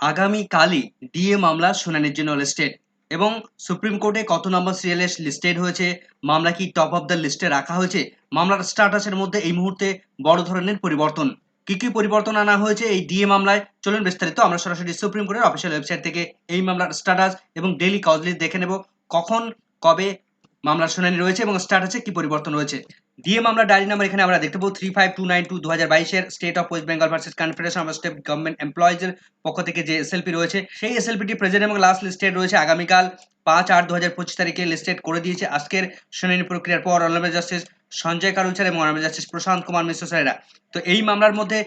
আগামীকালই DA মামলা শুনানির জন্য লিস্টেড এবং সুপ্রিম কোর্টে কত নম্বর সিরিয়ালে লিস্টেড হয়েছে, মামলা কি টপ অফ দ্য লিস্টে রাখা হয়েছে, মামলার স্ট্যাটাসের মধ্যে এই মুহূর্তে বড় ধরনের পরিবর্তন। কি কি পরিবর্তন আনা হয়েছে এই ডিএ মামলায়? চলুন বিস্তারিত, আমরা সরাসরি সুপ্রিম কোর্টের অফিসিয়াল ওয়েবসাইট থেকে এই মামলার স্ট্যাটাস এবং ডেইলি কজ লিস্ট দেখে নেব। কখন, কবে মামলার শুনানি রয়েছে এবং স্টার্ট স্ট্যাটাসে কি পরিবর্তন রয়েছে। ডিএ মামলা ডায়েরি নাম্বার এখানে আমরা দেখতে পাবো three five two nine two দু হাজার বাইশের state of West Bengal versus confederation of state government এমপ্লয়িজের পক্ষ থেকে যে এসএলপি রয়েছে, সেই এসএলপিটি প্রেজেন্ট এবং লাস্ট লিস্টেড রয়েছে আগামীকাল পাঁচ আট দু হাজার পঁচিশ তারিখে লিস্টেড করে দিয়েছে। আজকের শুনানি প্রক্রিয়ার পর অনারেবল জাস্টিস সঞ্জয় কারুলচার এবং অনারেবল জাস্টিস প্রশান্ত কুমার মিশ্র স্যারেরা। তো এই মামলার মধ্যে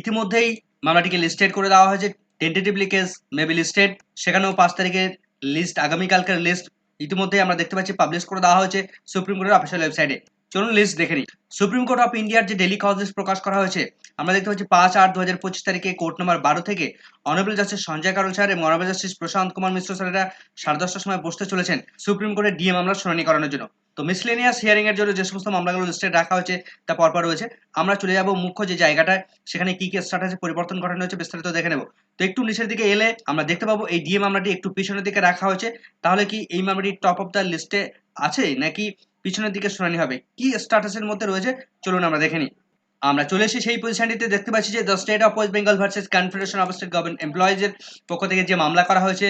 ইতিমধ্যেই মামলাটিকে লিস্টেড করে দেওয়া হয়েছে। টেন্টেটিভলি কেস মেবি লিস্টেড সেখানেও পাঁচ তারিখের লিস্ট আগামীকালকের লিস্ট ইতিমধ্যেই আমরা দেখতে পাচ্ছি পাবলিশ করে দেওয়া হয়েছে সুপ্রিম কোর্টের অফিসিয়াল ওয়েবসাইটে চলুন লিস্ট দেখে নিই। সুপ্রিম কোর্ট অফ ইন্ডিয়ার যে ডেলি কজ লিস্ট প্রকাশ করা হয়েছে, আমরা দেখতে পাচ্ছি পাঁচ আট দু হাজার পঁচিশ তারিখে কোর্ট নম্বর বারো থেকে honourable justice Sanjay Karol sir এবং অনারেবল জাস্টিস প্রশান্ত কুমার মিশ্র স্যারেরা সাড়ে দশটার সময় বসতে চলেছেন সুপ্রিম কোর্টের ডিএম আমরা শুনানি করানোর জন্য। তো মিসলেনিয়াস হিয়ারিং এর জন্য যে সমস্ত মামলাগুলো লিস্টে রাখা হয়েছে, তা পরপর রয়েছে। আমরা চলে যাব মুখ্য যে জায়গাটায়, সেখানে কি কি স্ট্যাটাসে পরিবর্তন ঘটানো হয়েছে, বিস্তারিত দেখে নেব। তো একটু নিচের দিকে এলে আমরা দেখতে পাবো, এই ডিএ মামলাটি একটু পিছনের দিকে রাখা হয়েছে। তাহলে কি এই মামলাটি টপ অফ দ্য লিস্টে আছে, নাকি পিছনের দিকে শুনানি হবে? কি স্ট্যাটাসের মধ্যে রয়েছে, চলুন আমরা দেখে নিই। আমরা চলে এসেছি সেই পজিশনটিতে দেখতে পাচ্ছি যে the state of West Bengal versus confederation of state government এমপ্লয়িজের পক্ষ থেকে যে মামলা করা হয়েছে,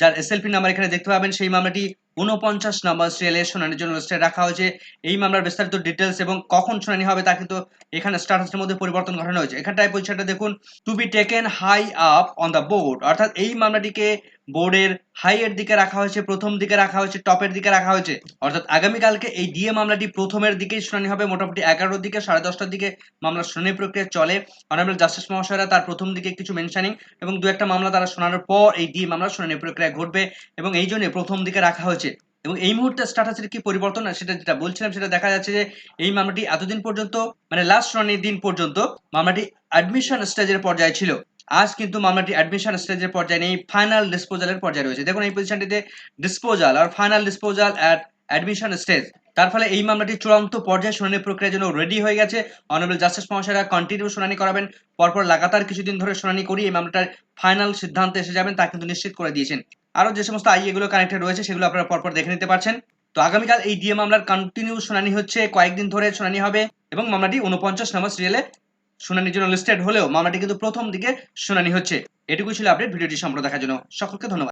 যার এসএলপি নাম্বার এখানে দেখতে পাবেন, সেই মামলাটি উনপঞ্চাশ নম্বর সিরিয়ালে শুনানির জন্য লিস্টে রাখা হয়েছে। এই মামলার বিস্তারিত ডিটেলস এবং কখন শুনানি হবে তা কিন্তু এখানে স্ট্যাটাসের মধ্যে পরিবর্তন ঘটানো হয়েছে। এখানটায় পজিশনটা দেখুন to be taken high up on the board অর্থাৎ এই মামলাটিকে বোর্ডের হাই এর দিকে রাখা হয়েছে, প্রথম দিকে রাখা হয়েছে টপের দিকে রাখা হয়েছে। অর্থাৎ আগামীকালকে এই ডিএ মামলাটি প্রথমের দিকেই শুনানি হবে, মোটামুটি এগারোর দিকে, সাড়ে দশটার দিকে মামলার শুনানি প্রক্রিয়া চলে। অনারেবল জাস্টিস মহাশয়রা তার প্রথম দিকে কিছু মেনশনিং এবং দু একটা মামলা তারা শোনানোর পর এই ডিএ মামলার শুনানি প্রক্রিয়া ঘটবে এবং এই জন্য প্রথম দিকে রাখা হয়েছে। এবং এই মুহূর্তে স্ট্যাটাসের কি পরিবর্তন? সেটা যেটা বলছিলাম, সেটা দেখা যাচ্ছে যে এই মামলাটি এতদিন পর্যন্ত মানে লাস্ট শুনানির দিন পর্যন্ত মামলাটি অ্যাডমিশন স্টেজের পর্যায়ে ছিল। আজ কিন্তু মামলাটি অ্যাডমিশন স্টেজের পর্যায়ে নেই ফাইনাল ডিসপোজালের পর্যায়ে রয়েছে। দেখুন এই পজিশনটিতে disposal R final disposal at admission stage তার ফলে এই মামলাটি চূড়ান্ত পর্যায়ে শুনানি প্রক্রিয়ার জন্য রেডি হয়ে গেছে। অনারেবল জাস্টিস মহাশয়রা কন্টিনিউ শুনানি করাবেন। পরপর লাগাতার কিছুদিন ধরে শুনানি করি এই মামলাটার ফাইনাল সিদ্ধান্তে এসে যাবেন, তা কিন্তু নিশ্চিত করে দিয়েছেন। আরও যে সমস্ত আই এগুলো কানেক্টেড রয়েছে, সেগুলো আপনারা পরপর দেখে নিতে পারছেন। তো আগামীকাল এই ডিএ মামলার কন্টিনিউ শুনানি হচ্ছে, কয়েকদিন ধরে শুনানি হবে এবং মামলাটি উনপঞ্চাশ নম্বর সিরিয়ালে শুনানির জন্য লিস্টেড হলেও মামলাটি কিন্তু প্রথম দিকে শুনানি হচ্ছে। এটুকুই ছিল আপডেট ভিডিওটি সম্পূর্ণ দেখার জন্য সকলকে ধন্যবাদ।